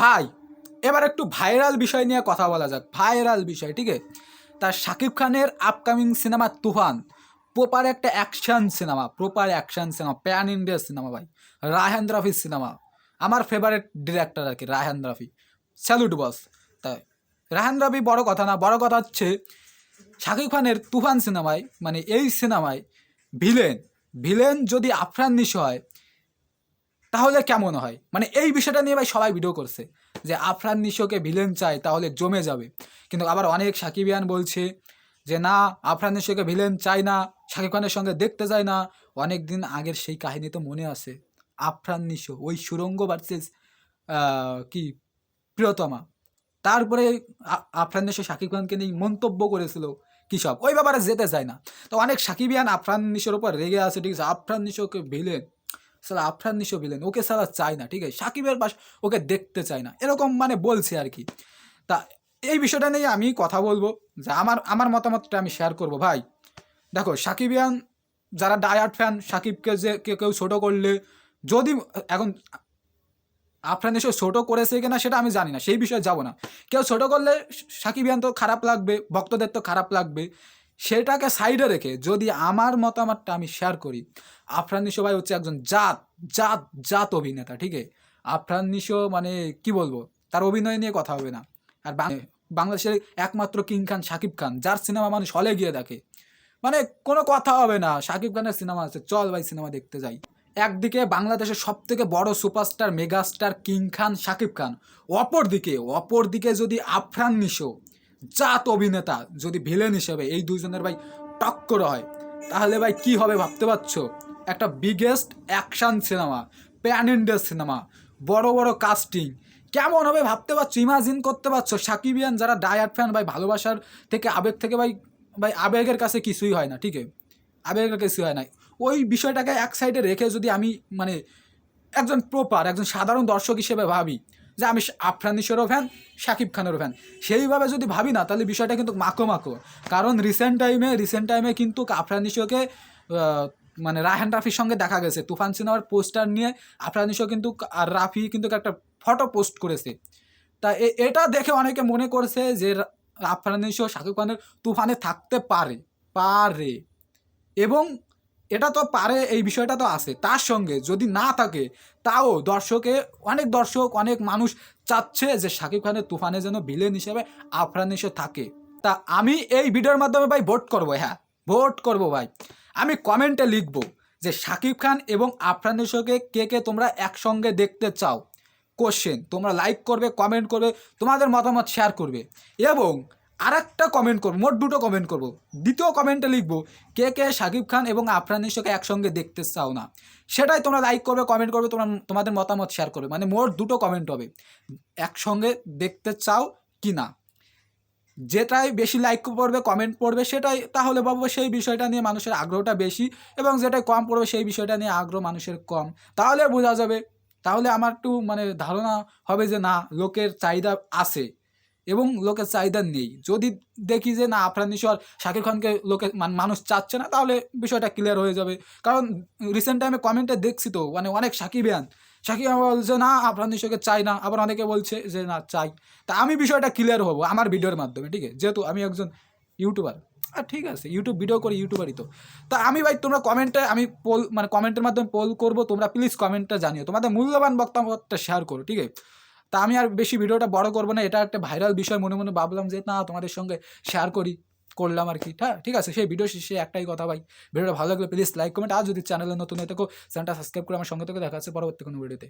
ভাই, এবার একটু ভাইরাল বিষয় নিয়ে কথা বলা যাক। ভাইরাল বিষয়, ঠিক আছে? তার শাকিব খানের আপকামিং সিনেমা তুফান। প্রপার একটা action cinema proper action cinema pan India cinema ভাই। রায়হান রাফির সিনেমা আমার ফেভারিট ডিরেক্টর আর কি, রায়হান রাফি। স্যালুট বস তাই। রায়হান রাফি বড় কথা না, বড় কথা হচ্ছে শাকিব খানের তুফান সিনেমায় মানে এই সিনেমায় ভিলেন ভিলেন যদি আফরান নিশো হয় তাহলে কেমন হয়? মানে এই বিষয়টা নিয়ে ভাই সবাই ভিডিও করছে যে আফরান নিশোকে ভিলেন চাই তাহলে জমে যাবে। কিন্তু আবার অনেক সাকিবিয়ান বলছে যে, না, আফরান নিশোকে ভিলেন চাই না, শাকিব খানের সঙ্গে দেখতে চাই না। অনেক দিন আগের সেই কাহিনী তো মনে আছে। আফরান নিশো, ওই সুরঙ্গ ভার্সেস কি, প্রিয়তমা। তারপরে আফরান নিশো শাকিব খানকে নিয়ে মন্তব্য করেছিল, কি সব? ওই ব্যাপারে যেতে চায় না। তো অনেক সাকিবিয়ান আফরান নিশোর উপর রেগে আছে, ঠিক আছে? আফরান নিশোকে ভিলেন সালা আফরান নিশো ভিলেন ওকে সালা চাই না, ঠিক আছে? সাকিবের পাশ ওকে দেখতে চায় না, এরকম মানে বলছে আর কি। তা এই বিষয়টা নিয়ে আমি কথা বলব, যে আমার আমার মতামতটা আমি শেয়ার করব, ভাই। দেখো, সাকিবিয়ান যারা ডায়াট ফ্যান সাকিবকে যে কেউ কেউ ছোটো করলে, যদি এখন আফরান এসে ছোটো করেছে কিনা সেটা আমি জানি না, সেই বিষয়ে যাব না। কেউ ছোটো করলে সাকিবিয়ান তো খারাপ লাগবে, ভক্তদের তো খারাপ লাগবে সেটাকে সাইডে রেখে যদি আমার মতামতটা আমি শেয়ার করি, আফরান নিশো ভাই হচ্ছে একজন জাত জাত জাত অভিনেতা, ঠিক আছে? আফরান নিশো মানে কি বলব? তার অভিনয় নিয়ে কথা হবে না। আর বাংলাদেশের একমাত্র কিং খান শাকিব খান যার সিনেমা মানুষ হলে গিয়ে দেখে। মানে কোনো কথা হবে না শাকিব খানের সিনেমা আছে, চল ভাই সিনেমা দেখতে যাই। একদিকে বাংলাদেশের সব থেকে বড় superstar megastar king Khan Shakib Khan অপরদিকে অপরদিকে যদি আফরান নিশো জাত অভিনেতা যদি ভিলেন হিসেবে এই দুজনের ভাই টক্কর হয়, তাহলে ভাই কি হবে ভাবতে পারছ? একটা biggest action cinema pan India cinema বড় বড় কাস্টিং কেমন হবে ভাবতে পারছ? ইমাজিন করতে পারছ? সাকিবিয়ান যারা ডায়াট ফ্যান ভাই ভালোবাসার থেকে আবেগ থেকে ভাই ভাই আবেগের কাছে কিছুই হয় না, ঠিক আছে? আবেগের কিছুই হয় না। ওই বিষয়টাকে এক সাইডে রেখে যদি আমি মানে একজন প্রপার একজন সাধারণ দর্শক হিসেবে ভাবি যে আমি আফরান নিশোরও ফ্যান শাকিব খানেরও ফ্যান সেইভাবে যদি ভাবি না তাহলে বিষয়টা কিন্তু মাখো মাখো। কারণ রিসেন্ট টাইমে রিসেন্ট টাইমে কিন্তু আফরান নিশোকে আহ, মানে রায়হান রাফির সঙ্গে দেখা গেছে। তুফান সিনেমার পোস্টার নিয়ে আফরান নিশো কিন্তু আর রাফি কিন্তু একটা ফটো পোস্ট করেছে। তা এটা দেখে অনেকে মনে করছে যে রা- আফরান নিশো শাকিব খানের তুফানে থাকতে পারে পারে। এবং এটা তো পারে, এই বিষয়টা তো আছে। তার সঙ্গে যদি না থাকে, তাও দর্শকে, অনেক দর্শক, অনেক মানুষ চাচ্ছে যে শাকিব খানের তুফানে যেন ভিলেন হিসেবে আফরান নিশো থাকে। তা আমি এই ভিডিওর মাধ্যমে ভাই ভোট করব হ্যাঁ ভোট করব ভাই। আমি কমেন্টে লিখব যে শাকিব খান এবং আফরান কে কে তোমরা একসঙ্গে দেখতে চাও? কোশ্চেন তোমরা লাইক করবে কমেন্ট করবে, তোমাদের মতামত শেয়ার করবে। এবং আর একটা কমেন্ট করব, মোট দুটো কমেন্ট করব। দ্বিতীয় কমেন্টে লিখব, কে কে শাকিব খান এবং আফরান নিশোকে একসঙ্গে দেখতে চাও না? সেটাই তোমরা লাইক করবে কমেন্ট করবে, তোমরা তোমাদের মতামত শেয়ার করবে। মানে মোট দুটো কমেন্ট হবে, একসঙ্গে দেখতে চাও কি না? যেটাই বেশি লাইক পড়বে কমেন্ট পড়বে, সেটাই তাহলে বাবু সেই বিষয়টা নিয়ে মানুষের আগ্রহটা বেশি এবং যেটাই কম পড়বে, সেই বিষয়টা নিয়ে আগ্রহ মানুষের কম। তাহলে বোঝা যাবে, তাহলে আমার একটু মানে ধারণা হবে যে না, লোকের চাহিদা আছে। এবং লোকের চাহিদা নেই। যদি দেখি যে, না আফরান নিশোর শাকিব খানকে লোকে মানুষ চাচ্ছে না, তাহলে বিষয়টা ক্লিয়ার হয়ে যাবে। কারণ রিসেন্ট টাইমে কমেন্টে দেখছি তো মানে অনেক সাকিবিয়ান। সাকিব বলছে, না আফরান নিশোকে চাই না। আবার অনেকে বলছে যে, না, চাই। তা আমি বিষয়টা ক্লিয়ার হব আমার ভিডিওর মাধ্যমে, ঠিক আছে? যেহেতু আমি একজন ইউটিউবার আর ঠিক আছে ইউটিউব ভিডিও করি ইউটিউবারই তো। তা আমি ভাই, তোমরা কমেন্টে আমি পোল মানে কমেন্টের মাধ্যমে পোল করব, তোমরা প্লিজ কমেন্টটা জানিও। তোমাদের মূল্যবান বক্তব্যটা শেয়ার করো, ঠিক আছে? তা আমি আর বেশি ভিডিওটা বড় করব না, এটা একটা ভাইরাল বিষয়, মনে মনে ভাবলাম যে না, তোমাদের সঙ্গে শেয়ার করি, করলাম আর কি। হ্যাঁ ঠিক আছে, সেই ভিডিও শেষে একটাই কথা ভাই, ভিডিওটা ভালো লাগলে প্লিজ লাইক কমেন্ট আর যদি চ্যানেলে নতুন হয়ে থাকো চ্যানেলটা সাবস্ক্রাইব করে আমার সঙ্গে থেকে দেখা যাচ্ছে পরবর্তী কোনো ভিডিওতে